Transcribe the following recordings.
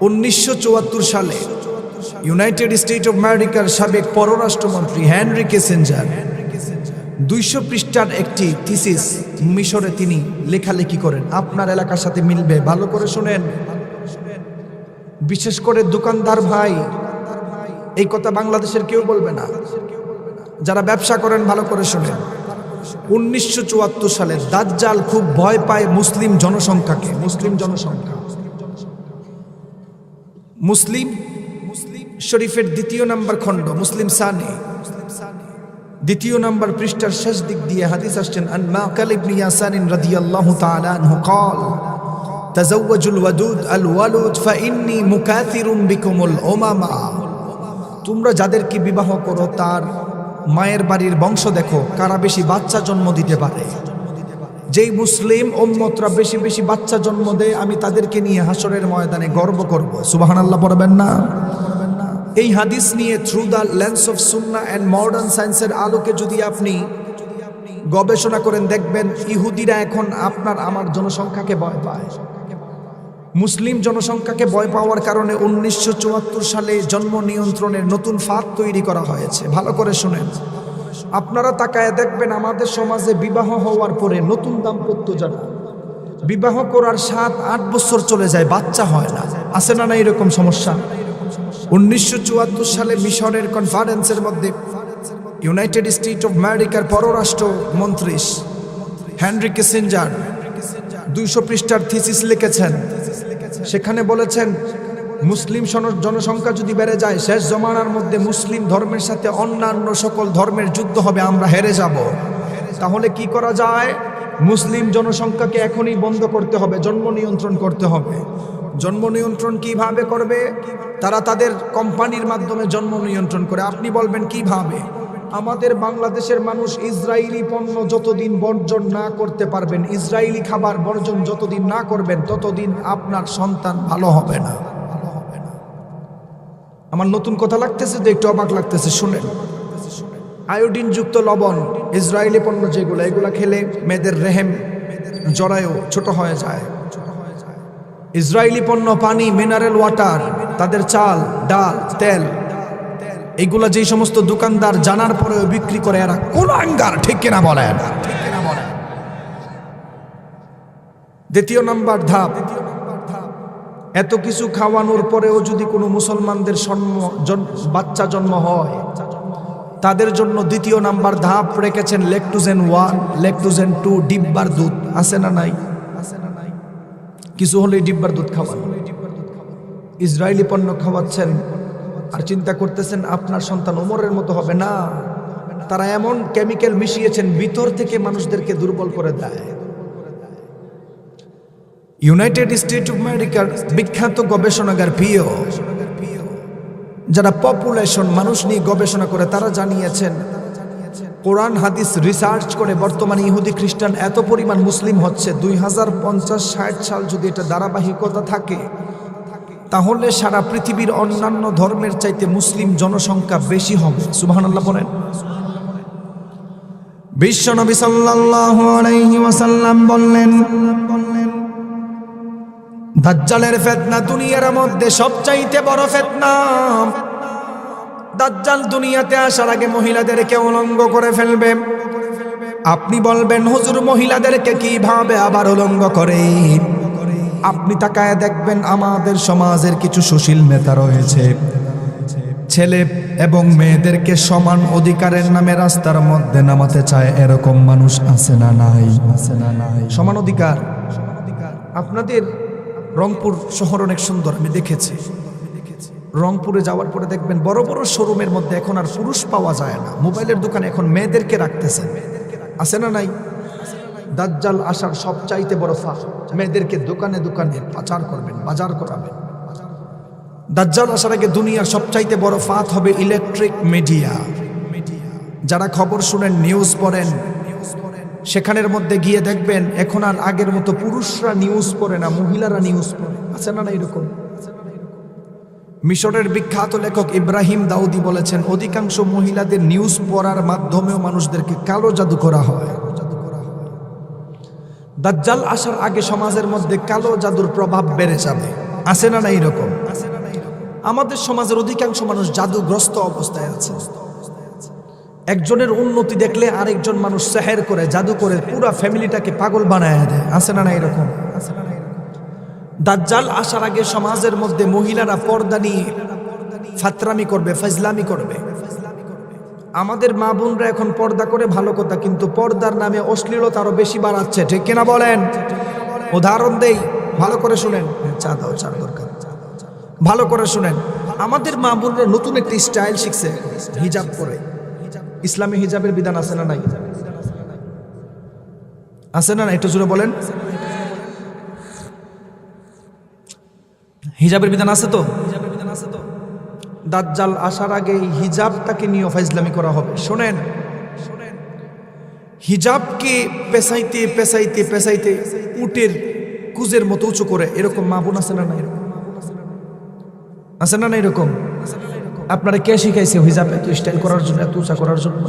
উনিশশো চুয়াত্তর সালে ইউনাইটেড স্টেট অফ আমেরিকার সাবেক পররাষ্ট্রমন্ত্রী হেনরি কেসেঞ্জার দুইশো পৃষ্ঠার একটি থিসিস মিশরে তিনি লেখালেখি করেন। আপনার এলাকার সাথে মিলবে, ভালো করে শুনেন। বিশেষ করে দোকানদার ভাই, এই কথা বাংলাদেশের কেউ বলবে না। যারা ব্যবসা করেন, ভালো করে শোনেন। উনিশশো চুয়াত্তর সালে দাজ্জাল খুব ভয় পায় মুসলিম জনসংখ্যাকে, মুসলিম জনসংখ্যা। মুসলিম শরীফের দ্বিতীয় নাম্বার খণ্ড মুসলিম সানে দ্বিতীয় নাম্বার পৃষ্ঠার শেষ দিক দিয়ে হাদিস আসছেন আন মাকাল ইবনে ইয়াসারিন রাদিয়াল্লাহু তাআলা আনহু قال تزوجوا الودود الولود فإني مكاثر بكم الأمما তোমরা যাদেরকে বিবাহ করো তার মায়ের বাড়ির বংশ দেখো কারা বেশি বাচ্চা জন্ম দিতে পারে যেই মুসলিম ওম্মতরা বেশি বেশি বাচ্চা জন্ম দেয়, আমি তাদেরকে নিয়ে হাসরের ময়দানে গর্ব করব। সুবাহান আল্লাহ পড়বেন না? এই হাদিস নিয়ে through the lens of Sunnah and modern সায়েন্সের আলোকে যদি আপনি গবেষণা করেন, দেখবেন ইহুদিরা এখন আপনার আমার জনসংখ্যাকে ভয় পায়। মুসলিম জনসংখ্যাকে ভয় পাওয়ার কারণে উনিশশো চুয়াত্তর সালে জন্ম নিয়ন্ত্রণের নতুন ফাঁদ তৈরি করা হয়েছে। ভালো করে শুনেন। আপনারা তাকায় দেখবেন আমাদের সমাজে বিবাহ হওয়ার পরে নতুন দাম্পত্য যারা, বিবাহ করার সাত, আট বছর চলে যায়, বাচ্চা হয় না। আছে না না এরকম সমস্যা? উনিশশো চুয়াত্তর সালে মিশরের কনফারেন্সের মধ্যে ইউনাইটেড স্টেট অফ আমেরিকার পররাষ্ট্র মন্ত্রী হেনরি কিসিঞ্জার দুইশো পৃষ্ঠার থিসিস লিখেছেন। সেখানে বলেছেন মুসলিম জনসংখ্যা যদি বেড়ে যায়, শেষ জমানার মধ্যে মুসলিম ধর্মের সাথে অন্যান্য সকল ধর্মের যুদ্ধ হবে, আমরা হেরে যাব। তাহলে কি করা যায়? মুসলিম জনসংখ্যাকে এখনই বন্ধ করতে হবে, জন্ম নিয়ন্ত্রণ করতে হবে। জন্ম নিয়ন্ত্রণ কীভাবে করবে? তারা তাদের কোম্পানির মাধ্যমে জন্ম নিয়ন্ত্রণ করে। আপনি বলবেন, কীভাবে? আমাদের বাংলাদেশের মানুষ ইসরায়েলি পণ্য যতদিন বর্জন না করতে পারবেন, ইসরায়েলি খাবার বর্জন যতদিন না করবেন, ততদিন আপনার সন্তান ভালো হবে না। আমার নতুন কথা লাগতেছে, তো একটু অবাক লাগতেছে, শুনেন। আয়োডিন যুক্ত লবণ, ইসরায়েলি পণ্য যেগুলো, এগুলো খেলে মেয়েদের রেহেম জরায়ু ছোট হয়ে যায়। ইসরায়েলি পণ্য, পানি মিনারেল ওয়াটার তাদের চাল, ডাল, তেল এইগুলা যেই সমস্ত দোকানদার জানার পরেও বিক্রি করে, এরা কোন আঙ্গার ঠিক কিনা বলেন? দ্বিতীয় নাম্বার ধাপ। এত কিছু খাওয়ানোর পরেও যদি কোনো মুসলমানদের জন্ম বাচ্চা জন্ম হয়, তাদের জন্য দ্বিতীয় নাম্বার ধাপ রেখেছেন লেকটুজেন ওয়ান, লেকটুজেন টু, ডিব্বার দুধ। আছে না নাই? কিছু হলেই ডিব্বার দুধ খাওয়ান। ইসরায়েলি পণ্য খাওয়াচ্ছেন আর চিন্তা করতেছেন, আপনার সন্তান ওমরের মতো হবে না। তারা এমন কেমিক্যাল মিশিয়েছেন, ভিতর থেকে মানুষদেরকে দুর্বল করে দেয়। ইউনাইটেড স্টেট অফ আমেরিকার বিখ্যাত গবেষণাগার পিও যারা পপুলেশন মানুষ নিয়ে গবেষণা করে, তারা জানিয়েছেন, কোরআন হাদিস রিসার্চ করে বর্তমানে ইহুদি খ্রিস্টান এত পরিমাণ মুসলিম হচ্ছে, দুই হাজার পঞ্চাশ ষাট সাল যদি এটা ধারাবাহিকতা থাকে, তাহলে সারা পৃথিবীর অন্যান্য ধর্মের চাইতে মুসলিম জনসংখ্যা বেশি হবে। সুবহানাল্লাহ বলেন। বিশ্বনবী সাল্লাল্লাহু আলাইহি বললেন দাজ্জালের ফেতনা দুনিয়ার মধ্যে সবচাইতে বড় ফেতনা। দাজ্জাল দুনিয়াতে আসার আগে মহিলাদেরকে উলঙ্গ করে ফেলবে। আপনি বলবেন, হুজুর, মহিলাদেরকে কীভাবে আবার উলঙ্গ করে? আপনি তাকায় দেখবেন, আমাদের সমাজের কিছু সুশীল নেতা রয়েছে। ছেলে এবং মেয়েদেরকে সমান অধিকারের নামে রাস্তার মধ্যে নামাতে চায় এরকম মানুষ আছে না নাই? আছে না নাই সমান অধিকার। আপনাদের রংপুর শহর অনেক সুন্দর, আমি দেখেছি। রংপুরে যাওয়ার পরে দেখবেন বড় বড় শোরুমের মধ্যে এখন আর পুরুষ পাওয়া যায় না। মোবাইলের দোকানে এখন মেয়েদেরকে রাখতেছে। আছে না নাই? দাজ্জাল আসার সবচাইতে বড় ফাঁক মেয়েদেরকে দোকানে দোকানে পাচার করবেন, বাজার করাবেন। দাজ্জাল আসার আগে দুনিয়ার সবচাইতে বড় ফাঁদ হবে ইলেকট্রিক মিডিয়া। যারা খবর শুনেন, নিউজ পড়েন সেখানের মধ্যে গিয়ে দেখবেন এখন আর আগের মতো পুরুষরা নিউজ পড়ে না, মহিলারা নিউজ পড়ে। আছে না না এরকম? মিশরের বিখ্যাত লেখক ইব্রাহিম দাউদি বলেছেন, অধিকাংশ মহিলাদের নিউজ পড়ার মাধ্যমেও মানুষদেরকে কালো জাদু করা হয়। দাজ্জাল আসার আগে সমাজের মধ্যে কালো জাদুর প্রভাব বেড়ে যাবে। আছে না না এরকম? আমাদের সমাজের অধিকাংশ মানুষ জাদুগ্রস্ত অবস্থায় আছে। একজনের উন্নতি দেখলে আরেকজন মানুষ সেহের করে, জাদু করে, পুরা ফ্যামিলিটাকে পাগল বানায় দেয়। আছে না না এরকম? দাজ্জাল আসার আগে সমাজের মধ্যে মহিলারা পর্দা নিয়ে ফাতরামি করবে, ফজলামি করবে। আমাদের মা বোনরা এখন পর্দা করে ভালো কথা, কিন্তু পর্দার নামে অশ্লীলতা আরও বেশি বাড়াচ্ছে, ঠিক কিনা বলেন? উদাহরণ দেই, ভালো করে শুনেন। চা দাও চা দরকার। ভালো করে শুনেন। আমাদের মা বোনরা নতুন একটি স্টাইল শিখছে, হিজাব করে ইসলামী হিজাবের বিধান আছে না নাই? আছে না একটু জুড়ে বলেন। হিজাবের বিধান আছে তো? দাজ্জাল আসার আগে হিজাবটাকে নিয়ে ফাইজলামি করা হবে। শোনেন। হিজাবকে পেশাইতে পেশাইতে পেশাইতে উটের কুজের মতো উঁচু করে, এরকম মা বোন আছে না না এরকম আছে না না এরকম? আপনারা কে শিখাইছে হিজাব এত স্টাইল করার জন্য, এত উঁচা করার জন্য?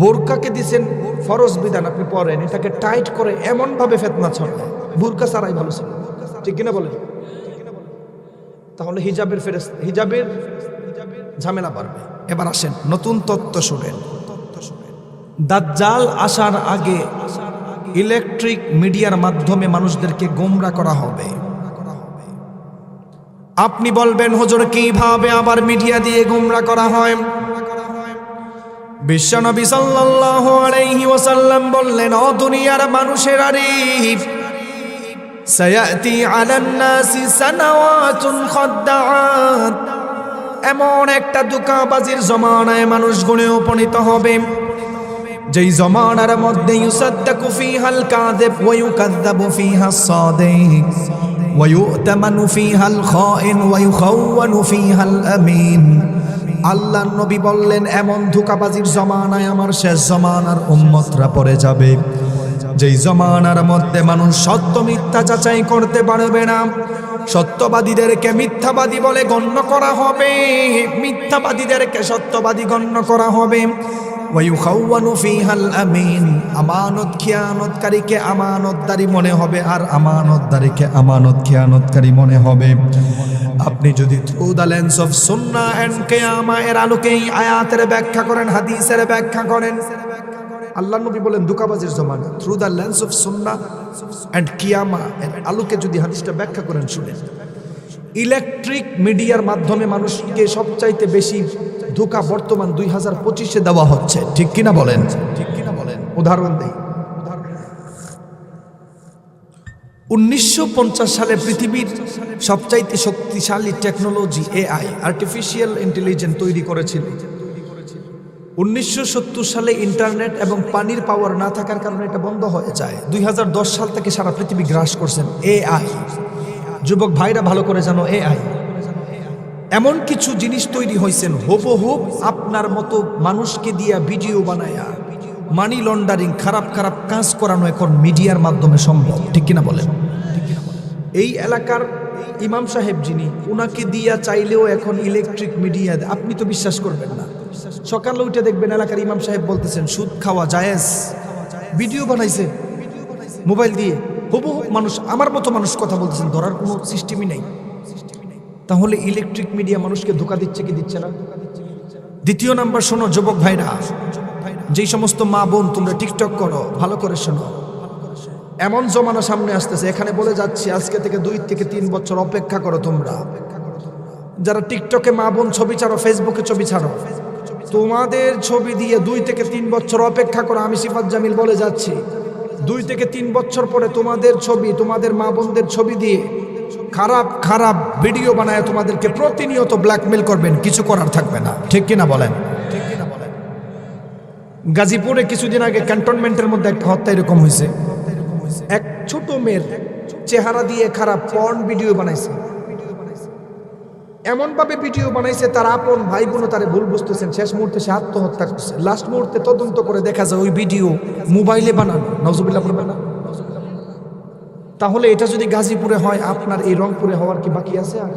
বোরকাকে দিছেন ফরজ বিধান, আপনি পড়েন এটাকে টাইট করে এমন ভাবে ফেতনা ছড়ায় বোরকা ছাড়াই ভালো ছিল। ঠিক কিনা বলেন? তাহলে হিজাবের ফেরেস হিজাবের ঝামেলা বাড়বে। এবার আসেন, নতুন তত্ত্ব শুনেন। দাজ্জাল আসার আগে ইলেকট্রিক মিডিয়ার মাধ্যমে মানুষদেরকে গোমরা করা হবে। আপনি বলবেন, হুজুর, কীভাবে আবার মিডিয়া দিয়ে গুমরা করা হয়? বিশ্বনবী সাল্লাল্লাহু আলাইহি ওয়াসাল্লাম বললেন ও দুনিয়ার মানুষের আরিফ, সায়াতি আলান নাসি সানাওয়াতুন খাদ্দাআত। এমন একটা দুকাবাজির জমানায় মানুষ গুণে উপনীত হবে। যেই জমানার মধ্যে ইউসাদ্দাকু ফিহাল কাযিব ওয়া ইউকাযযাবু ফিহা সাদিক। ওয়া ইউতামানু ফিহাল খাইন ওয়া ইউখাওয়ানু ফিহাল আমিন আল্লাহ নবী বললেন, এমন ধোকাবাজির জমানায় আমার শেষ জমানার উম্মতরা পড়ে যাবে। যেই জমানার মধ্যে মানুষ সত্য মিথ্যা যাচাই করতে পারবে না, সত্যবাদীদেরকে মিথ্যাবাদী বলে গণ্য করা হবে। মিথ্যাবাদীদেরকে সত্যবাদী গণ্য করা হবে। ওয়ায়ুখাওয়ানু ফিহাল আমিন আমানত খিয়ানতকারীকে আমানতদারি মনে হবে আর আমানতদারিকে আমানত খিয়ানতকারী মনে হবে। আপনি যদি through the lens of Sunnah and Qiyamah এর আলোকেই আয়াতের ব্যাখ্যা করেন, হাদিসের ব্যাখ্যা করেন। আল্লাহ নবী বলেন, দুকাবাজের জমানা through the lens of Sunnah and Qiyamah এর আলোকে যদি হাদিসটা ব্যাখ্যা করেন, শুনেন। ইলেকট্রিক মিডিয়ার মাধ্যমে মানুষকে সবচাইতে বেশি ধোকা বর্তমান দুই হাজার পঁচিশে দেওয়া হচ্ছে। ঠিক কিনা বলেন? ঠিক কিনা বলেন? উদাহরণ দেই। উনিশশো পঞ্চাশ সালে পৃথিবীর সবচাইতে শক্তিশালী টেকনোলজি এআই আর্টিফিশিয়াল ইন্টেলিজেন্স তৈরি করেছিল। উনিশশো সত্তর সালে ইন্টারনেট এবং পানির পাওয়ার না থাকার কারণে এটা বন্ধ হয়ে যায়। দুই হাজার দশ সাল থেকে সারা পৃথিবী গ্রাস করছেন এআই। যুবক ভাইরা ভালো করে জানো এআই। এমন কিছু জিনিস তৈরি হয়েছেন হুবহুব আপনার মতো মানুষকে দিয়া ভিডিও বানায়া মানি লন্ডারিং খারাপ খারাপ কাজ করানো এখন মিডিয়ার মাধ্যমে সম্ভব, ঠিক কিনা বলেন? এই এলাকার ইমাম সাহেব যিনি ওনাকে দিয়া চাইলেও এখন ইলেকট্রিক মিডিয়া আপনি তো বিশ্বাস করবেন না। সকালে উঠে দেখবেন এলাকার ইমাম সাহেব বলতেছেন, সুদ খাওয়া জায়েজ, ভিডিও বানাইছে, মোবাইল দিয়ে। হবু মানুষ, আমার মতো মানুষ কথা বলতেছেন, ধরার কোনো সিস্টেমই নেই। তাহলে ইলেকট্রিক মিডিয়া মানুষকে ধোকা দিচ্ছে কি দিচ্ছে না? দ্বিতীয় নাম্বার শোনো, যুবক ভাইরা। যেই সমস্ত মা বোন, তোমরা টিকটক করো, ভালো করে শোনো। এমন জমানা সামনে আসতেছে, এখানে বলে যাচ্ছি, আজকে থেকে দুই থেকে তিন বছর অপেক্ষা করো তোমরা। যারা টিকটকে মা বোন ছবি ছাড়ো ফেসবুকে ছবি ছাড়ো, তোমাদের ছবি দিয়ে দুই থেকে তিন বছর অপেক্ষা করো, আমি সিফাত জামিল বলে যাচ্ছি। দুই থেকে তিন বছর পরে তোমাদের ছবি, তোমাদের মা বোনদের ছবি দিয়ে খারাপ খারাপ ভিডিও বানায় তোমাদেরকে প্রতিনিয়ত ব্ল্যাকমেল করবেন, কিছু করার থাকবে না। ঠিক কিনা বলেন? ঠিক কিনা বলেন? গাজীপুরে কিছুদিন আগে ক্যান্টনমেন্টের মধ্যে একটা হত্যা এরকম হয়েছে। এক ছোট মেয়ের চেহারা দিয়ে খারাপ পর্ন ভিডিও বানাইছে। এমন ভাবে ভিডিও বানাইছে, তার আপন ভাই বোনও তারে ভুল বুঝতেছেন। শেষ মুহূর্তে সে আত্মহত্যা করছে। লাস্ট মুহূর্তে তদন্ত করে দেখা যায় ওই ভিডিও মোবাইলে বানানো। নজরুল্লাহ বলবেন না? তাহলে এটা যদি গাজীপুরে হয় আপনার এই রংপুরে হওয়ার কি বাকি আছে আর?